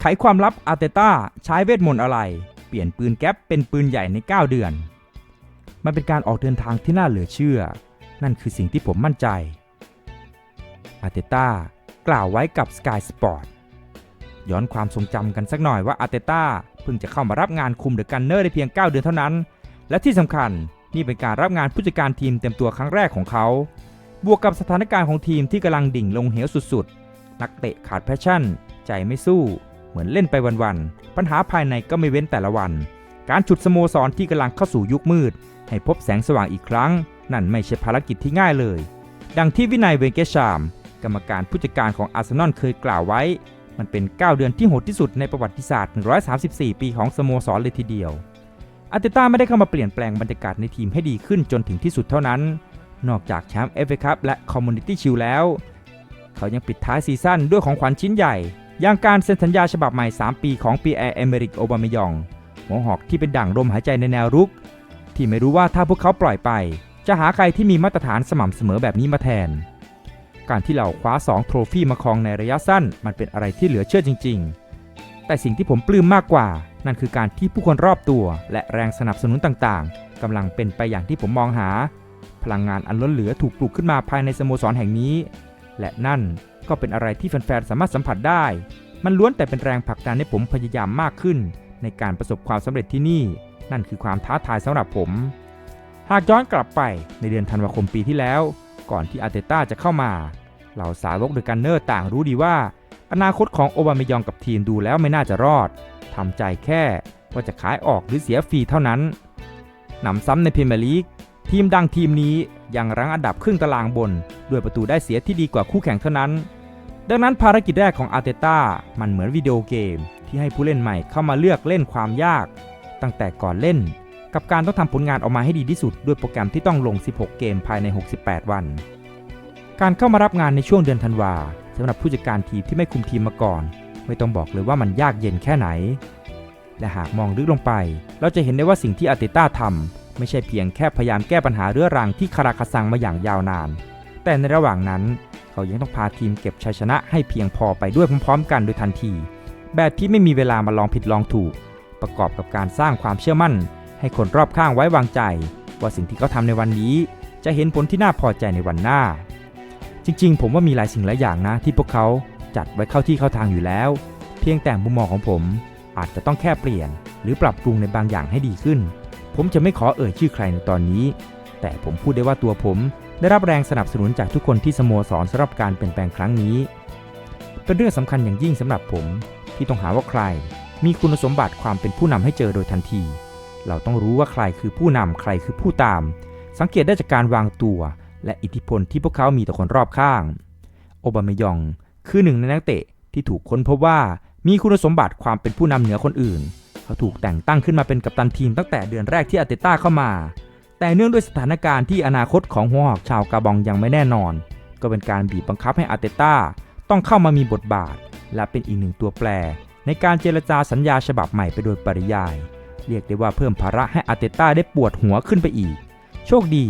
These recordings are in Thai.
ไขความลับอาร์เตต้าใช้เวทมนต์อะไร เปลี่ยนปืนแก๊ปเป็นปืนใหญ่ใน 9 เดือน มันเป็นการออกเดินทางที่น่าเหลือเชื่อ นั่นคือสิ่งที่ผมมั่นใจ อาร์เตต้ากล่าวไว้กับ Sky Sport ย้อนความทรงจำกันสักหน่อยว่าอาร์เตต้าเพิ่งจะเข้ามารับงานคุมเดอะกันเนอร์ได้เพียง 9 เดือนเท่านั้น และที่สำคัญนี่เป็นการรับงานผู้จัดการทีมเต็มตัวครั้งแรกของเขา บวกกับสถานการณ์ของทีมที่กำลังดิ่งลงเหวสุดๆ นักเตะขาดแพชชั่น ใจไม่สู้ เหมือนเล่นไปวันๆ ปัญหาภายในก็ไม่เว้นแต่ละวัน การฉุดสโมสรที่กำลังเข้าสู่ยุคมืด ให้พบแสงสว่างอีกครั้ง นั่นไม่ใช่ภารกิจที่ง่ายเลย ดังที่วินัยเวงเกชาม กรรมการผู้จัดการของอาร์เซนอลเคยกล่าวไว้ มันเป็น 9 เดือนที่โหดที่สุดในประวัติศาสตร์ 134 ปีของสโมสรเลยทีเดียว อาร์เตต้าไม่ได้เข้ามาเปลี่ยนแปลงบรรยากาศในทีมให้ดีขึ้นจนถึงที่สุดเท่านั้น นอกจากแชมป์เอฟเอคัพและคอมมูนิตี้ชิลแล้ว เขายังปิดท้ายซีซั่นด้วยของขวัญชิ้นใหญ่ อย่างการเซ็นสัญญาฉบับใหม่ 3 ปีของปีแอร์เอเมริกโอบามายองหัวหอกที่เป็นด่างลมหายใจในแนวรุก ที่ไม่รู้ว่าถ้าพวกเขาปล่อยไป จะหาใครที่มีมาตรฐานสม่ำเสมอแบบนี้มาแทน การที่เราคว้า 2 โทรฟี่มาครองในระยะสั้น มันเป็นอะไรที่เหลือเชื่อจริง ๆ แต่สิ่งที่ผมปลื้มมากกว่า นั่นคือการที่ผู้คนรอบตัว และแรงสนับสนุนต่างๆกำลังเป็นไปอย่างที่ผมมองหา พลังงานอันล้นเหลือถูกปลูกขึ้นมาภายในสโมสรแห่งนี้ และนั่น ก็เป็นอะไรที่แฟนๆสามารถสัมผัสได้ มันล้วนแต่เป็นแรงผลักดันให้ผมพยายามมากขึ้น ในการประสบความสำเร็จที่นี่ นั่นคือความท้าทายสำหรับผม หากย้อนกลับไปในเดือนธันวาคมปีที่แล้ว ก่อนที่อาร์เตต้าจะเข้ามา เหล่าสาวกเดอะกันเนอร์ต่างรู้ดีว่า อนาคตของโอบามายองกับทีมดูแล้วไม่น่าจะรอดทำใจแค่ว่าจะขายออกหรือเสียฟรีเท่านั้นหนำซ้ำในพรีเมียร์ลีกทีมดังทีมนี้ยังรั้งอันดับครึ่งตารางบน ด้วยประตูได้เสียที่ดีกว่าคู่แข่งเท่านั้น ดังนั้นภารกิจแรกของอาร์เตต้ามันเหมือนวิดีโอเกม ที่ให้ผู้เล่นใหม่เข้ามาเลือกเล่นความยาก ตั้งแต่ก่อนเล่น กับการต้องทำผลงานออกมาให้ดีที่สุด ด้วยโปรแกรมที่ต้องลง 16 เกมภายใน 68 วัน การเข้ามารับงานในช่วงเดือนธันวาสำหรับผู้จัดการทีมที่ไม่คุมทีมมาก่อน ไม่ต้องบอกเลยว่ามันยากเย็นแค่ไหน และหากมองลึกลงไป เราจะเห็นได้ว่าสิ่งที่อาร์เตต้าทำไม่ใช่เพียงแค่พยายามแก้ปัญหาเรื้อรังที่คาราคาซังมาอย่างยาวนาน แต่ในระหว่างนั้น เขายังต้องพาทีมเก็บชัยชนะให้เพียงพอไปด้วยพร้อมๆ กันโดยทันที แบบที่ไม่มีเวลามาลองผิดลองถูก ประกอบกับการสร้างความเชื่อมั่น ให้คนรอบข้างไว้วางใจ ว่าสิ่งที่เขาทำในวันนี้ จะเห็นผลที่น่าพอใจในวันหน้า จริงๆ ผมว่ามีหลายสิ่งหลายอย่างนะ ที่พวกเขาจัดไว้เข้าที่เข้าทางอยู่แล้ว เพียงแต่มุมมองของผม อาจจะต้องแค่เปลี่ยน หรือปรับปรุงในบางอย่างให้ดีขึ้น ผมจะไม่ขอเอ่ยชื่อใครในตอนนี้ แต่ผมพูดได้ว่าตัวผม ได้รับแรงสนับสนุนจากทุกคนที่สโมสรสำหรับการเปลี่ยนแปลงครั้งนี้ เป็นเรื่องสำคัญอย่างยิ่งสำหรับผมที่ต้องหาว่าใคร มีคุณสมบัติความเป็นผู้นำให้เจอโดยทันที เราต้องรู้ว่าใครคือผู้นำใครคือผู้ตาม สังเกตได้จากการวางตัว และอิทธิพลที่พวกเขามีต่อคนรอบข้าง โอบามายอง คือหนึ่งในนักเตะที่ถูกค้นพบว่ามีคุณสมบัติความเป็นผู้นำเหนือคนอื่น เขาถูกแต่งตั้งขึ้นมาเป็นกัปตันทีมตั้งแต่เดือนแรกที่อาเตต้าเข้ามา แต่เนื่องด้วยสถานการณ์ที่อนาคตของหัวหอกชาวกาบองยังไม่แน่นอน ก็เป็นการบีบบังคับให้อาเตต้าต้องเข้ามามีบทบาท และเป็นอีกหนึ่งตัวแปร ในการเจรจาสัญญาฉบับใหม่ไปโดยปริยาย เรียกได้ว่าเพิ่มภาระให้อาเตต้าได้ปวดหัวขึ้นไปอีก โชคดี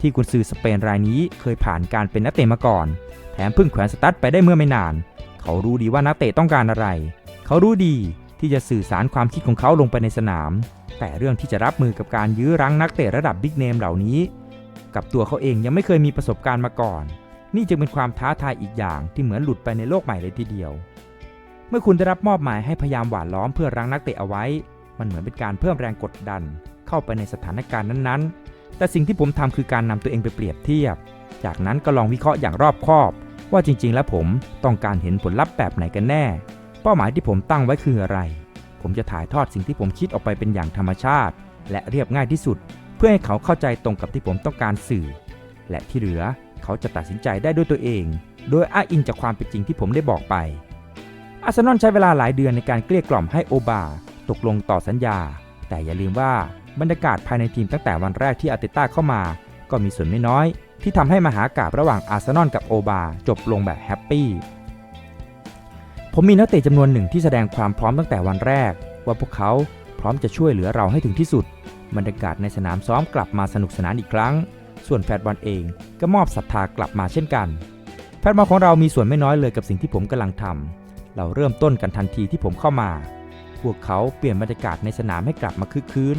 ที่กุนซือสเปนรายนี้เคยผ่านการเป็นนักเตะมาก่อน แถมเพิ่งแขวนสตั๊ดไปได้เมื่อไม่นาน เขารู้ดีว่านักเตะต้องการอะไร เขารู้ดี ที่จะสื่อสารความคิดของเขาลงไปในสนาม แต่เรื่องที่จะรับมือกับการยื้อรั้งนักเตะระดับบิ๊กเนมเหล่านี้ กับตัวเขาเองยังไม่เคยมีประสบการณ์มาก่อน นี่จึงเป็นความท้าทายอีกอย่างที่เหมือนหลุดไปในโลกใหม่เลยทีเดียว เมื่อคุณได้รับมอบหมายให้พยายามหวานล้อมเพื่อรั้งนักเตะเอาไว้ มันเหมือนเป็นการเพิ่มแรงกดดัน เข้าไปในสถานการณ์นั้นๆ แต่สิ่งที่ผมทำคือการนำตัวเองไปเปรียบเทียบ จากนั้นก็ลองวิเคราะห์อย่างรอบคอบ ว่าจริง ๆ แล้วผมต้องการเห็นผลลัพธ์แบบไหนกันแน่ เป้าหมายที่ผมตั้งไว้คืออะไร ผมจะถ่ายทอดสิ่งที่ผมคิดออกไปเป็นอย่างธรรมชาติ และเรียบง่ายที่สุด เพื่อให้เขาเข้าใจตรงกับที่ผมต้องการสื่อ และที่เหลือเขาจะตัดสินใจได้ด้วยตัวเอง โดยอ้างอิงจากความเป็นจริงที่ผมได้บอกไป อาร์เซนอลใช้เวลาหลายเดือนในการเกลี้ยกล่อมให้โอบาตกลงต่อสัญญา แต่อย่าลืมว่าบรรยากาศภายในทีมตั้งแต่วันแรกที่อาร์เตต้าเข้ามา ก็มีส่วนไม่น้อย ที่ทำให้มหากาบระหว่างอาร์เซนอลกับโอบาจบลงแบบแฮปปี้ ผมมีนักเตะจำนวนหนึ่งที่แสดงความพร้อมตั้งแต่วันแรก ว่าพวกเขาพร้อมจะช่วยเหลือเราให้ถึงที่สุด บรรยากาศในสนามซ้อมกลับมาสนุกสนานอีกครั้ง ส่วนแฟนบอลเองก็มอบศรัทธากลับมาเช่นกัน แฟนบอลของเรามีส่วนไม่น้อยเลยกับสิ่งที่ผมกำลังทำเราเริ่มต้นกันทันทีที่ผมเข้ามา พวกเขาเปลี่ยนบรรยากาศในสนามให้กลับมาคึกคืน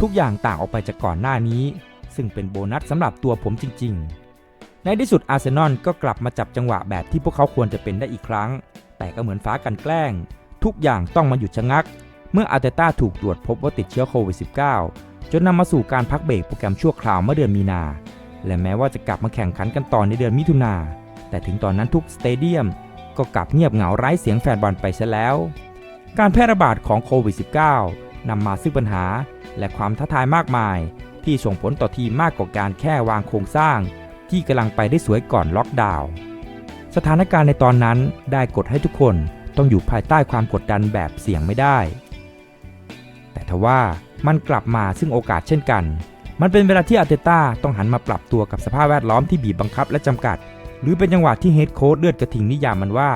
ทุกอย่างต่างออกไปจากก่อนหน้านี้ ซึ่งเป็นโบนัสสำหรับตัวผมจริง ๆ ในที่สุดอาร์เซนอลก็กลับมาจับจังหวะแบบที่พวกเขาควรจะเป็นได้อีกครั้ง แต่ก็เหมือนฟ้ากันแกล้ง ทุกอย่างต้องมาหยุดชะงัก เมื่ออาร์เตต้าถูกตรวจพบว่าติดเชื้อโควิด -19 จนนำมาสู่การพักเบรกโปรแกรมชั่วคราวเมื่อเดือนมีนา และแม้ว่าจะกลับมาแข่งขันกันต่อในเดือนมิถุนา แต่ถึงตอนนั้นทุกสเตเดียมก็กลับเงียบเหงาไร้เสียงแฟนบอลไปซะแล้ว การแพร่ระบาดของโควิด -19 นำมาซึ่งปัญหา และความท้าทายมากมาย ที่ส่งผลต่อทีมมากกว่าการแค่วางโครงสร้าง ที่กำลังไปได้สวยก่อนล็อกดาวน์ สถานการณ์ในตอนนั้นได้กดให้ทุกคนต้องอยู่ภายใต้ความกดดันแบบเสี่ยงไม่ได้ แต่ทว่ามันกลับมาซึ่งโอกาสเช่นกัน มันเป็นเวลาที่อาร์เตต้าต้องหันมาปรับตัวกับสภาพแวดล้อมที่บีบบังคับและจำกัด หรือเป็นจังหวะที่เฮดโค้ชเลือดกระทิงนิยามมันว่า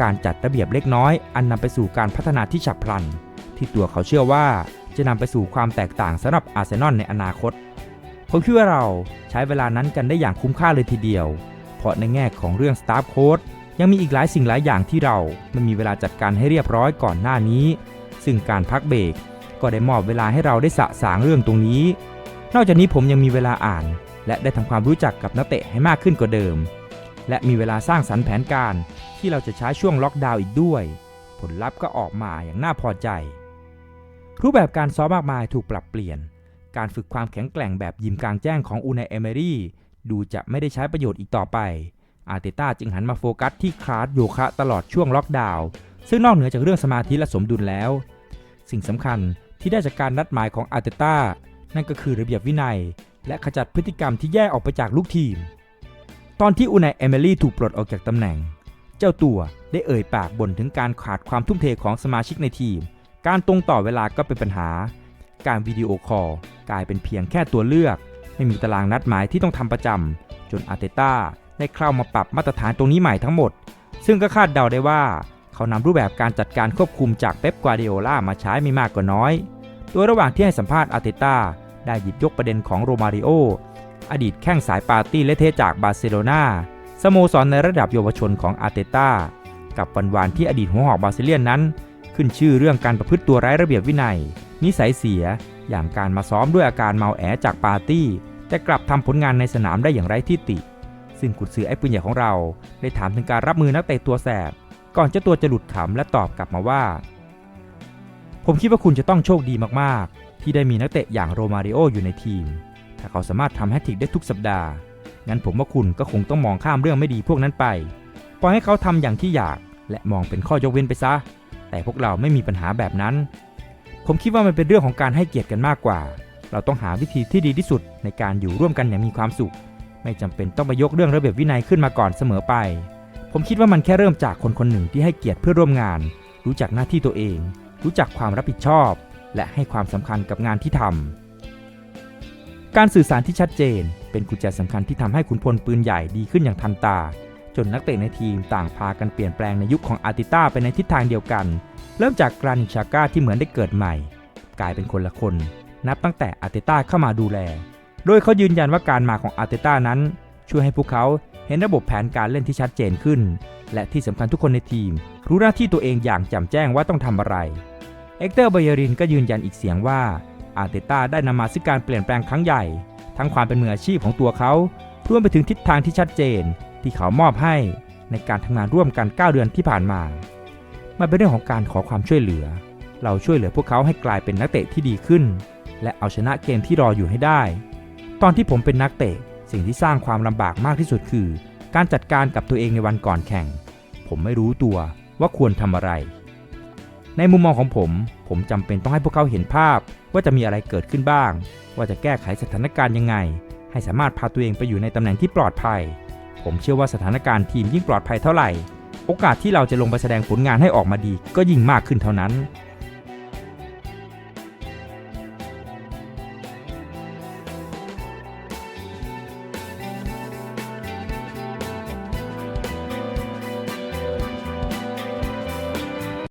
การจัดระเบียบเล็กน้อย อันนำไปสู่การพัฒนาที่ฉับพลัน ที่ตัวเขาเชื่อว่าจะนำไปสู่ความแตกต่างสำหรับอาร์เซนอลในอนาคตผมคิดว่าเราใช้เวลานั้นกันได้อย่างคุ้มค่าเลยทีเดียว เพราะในแง่ของเรื่องสตาฟโค้ดยังมีอีกหลายสิ่งหลายอย่างที่เราไม่มีเวลาจัดการให้เรียบร้อยก่อนหน้านี้ ซึ่งการพักเบรกก็ได้มอบเวลาให้เราได้สะสางเรื่องตรงนี้ นอกจากนี้ผมยังมีเวลาอ่าน และได้ทำความรู้จักกับนักเตะให้มากขึ้นกว่าเดิม และมีเวลาสร้างสรรค์แผนการที่เราจะใช้ช่วงล็อกดาวน์อีกด้วย ผลลัพธ์ก็ออกมาอย่างน่าพอใจ รูปแบบการซ้อมมากมายถูกปรับเปลี่ยน การฝึกความแข็งแกร่งแบบยิมกลางแจ้งของอูนายเอเมรี่ ดูจะไม่ได้ใช้ประโยชน์อีกต่อไป อาร์เตต้าจึงหันมาโฟกัสที่คลาสโยคะตลอดช่วงล็อกดาวน์ ซึ่งนอกเหนือจากเรื่องสมาธิและสมดุลแล้ว สิ่งสำคัญที่ได้จากการนัดหมายของอาร์เตต้านั่นก็คือระเบียบวินัย และขจัดพฤติกรรมที่แยกออกไปจากลูกทีม ตอนที่อูนายเอเมรี่ถูกปลดออกจากตำแหน่ง เจ้าตัวได้เอ่ยปากบ่นถึงการขาดความทุ่มเทของสมาชิกในทีม การตรงต่อเวลาก็เป็นปัญหา การวิดีโอคอลกลายเป็นเพียงแค่ตัวเลือก ไม่มีตารางนัดหมายที่ต้องทำประจำจนอาร์เตต้าได้เข้ามาปรับมาตรฐานตรงนี้ใหม่ทั้งหมด ซึ่งก็คาดเดาได้ว่า เขานำรูปแบบการจัดการควบคุมจากเป๊ปกวาร์ดิโอล่ามาใช้ไม่มากก็น้อย โดยระหว่างที่ให้สัมภาษณ์อาร์เตต้าได้หยิบยกประเด็นของโรมาริโออดีตแข้งสายปาร์ตี้และเทจากบาร์เซโลนาสโมสรในระดับเยาวชนของอาร์เตต้ากับวันวานที่อดีตหัวหอกบาร์เซเลียนนั้น ขึ้นชื่อเรื่องการประพฤติตัวไร้ระเบียบวินัย นิสัยเสียอย่างการมาซ้อมด้วยอาการเมาแอจากปาร์ตี้ แต่กลับทำผลงานในสนามได้อย่างไร้ที่ติ ซึ่งกุดซื้อไอ้ปืนใหญ่ของเรา ได้ถามถึงการรับมือนักเตะตัวแสบ ก่อนเจ้าตัวจะหลุดขำและตอบกลับมาว่า ผมคิดว่าคุณจะต้องโชคดีมากๆ ที่ได้มีนักเตะอย่างโรมาริโออยู่ในทีม ถ้าเขาสามารถทำแฮตทริกได้ทุกสัปดาห์งั้นผมว่าคุณก็คงต้องมองข้ามเรื่องไม่ดีพวกนั้นไป ปล่อยให้เขาทำอย่างที่อยาก และมองเป็นข้อยกเว้นไปซะ แต่พวกเราไม่มีปัญหาแบบนั้น ผมคิดว่ามันเป็นเรื่องของการให้เกียรติกันมากกว่า เราต้องหาวิธีที่ดีที่สุดในการอยู่ร่วมกันอย่างมีความสุข ไม่จำเป็นต้องไปยกเรื่องระเบียบวินัยขึ้นมาก่อนเสมอไป ผมคิดว่ามันแค่เริ่มจากคนคนหนึ่งที่ให้เกียรติเพื่อร่วมงาน รู้จักหน้าที่ตัวเอง รู้จักความรับผิดชอบ และให้ความสำคัญกับงานที่ทำการสื่อสารที่ชัดเจน เป็นกุญแจสำคัญที่ทำให้ขุนพลปืนใหญ่ดีขึ้นอย่างทันตา จนนักเตะในทีมต่างพากันเปลี่ยนแปลงในยุคของอาร์ติต้าไปในทิศทางเดียวกัน เริ่มจากกรานิชาก้าที่เหมือนได้เกิดใหม่ กลายเป็นคนละคน นับตั้งแต่อาร์เตต้าเข้ามาดูแล โดยเขายืนยันว่าการมาของอาร์เตต้านั้น ช่วยให้พวกเขาเห็นระบบแผนการเล่นที่ชัดเจนขึ้น และที่สำคัญทุกคนในทีม รู้หน้าที่ตัวเองอย่างแจ่มแจ้งว่าต้องทำอะไร เอ็กเตอร์เบยรินก็ยืนยันอีกเสียงว่าอาร์เตต้าได้นำมาซึ่งการเปลี่ยนแปลงครั้งใหญ่ ทั้งความเป็นมืออาชีพของตัวเขารวมไปถึงทิศทางที่ชัดเจน ที่เขามอบให้ในการทำงานร่วมกัน 9 เดือนที่ผ่านมามันเป็นเรื่องของการขอความช่วยเหลือ เราช่วยเหลือพวกเขาให้กลายเป็นนักเตะที่ดีขึ้น และเอาชนะเกมที่รออยู่ให้ได้ ตอนที่ผมเป็นนักเตะ สิ่งที่สร้างความลำบากมากที่สุดคือ การจัดการกับตัวเองในวันก่อนแข่ง ผมไม่รู้ตัวว่าควรทำอะไร ในมุมมองของผม ผมจำเป็นต้องให้พวกเขาเห็นภาพว่าจะมีอะไรเกิดขึ้นบ้าง ว่าจะแก้ไขสถานการณ์ยังไง ให้สามารถพาตัวเองไปอยู่ในตำแหน่งที่ปลอดภัย ผมเชื่อว่าสถานการณ์ทีมยิ่งปลอดภัยเท่าไหร่ โอกาสที่เราจะลงไปแสดงผลงานให้ออกมาดีก็ยิ่งมากขึ้นเท่านั้น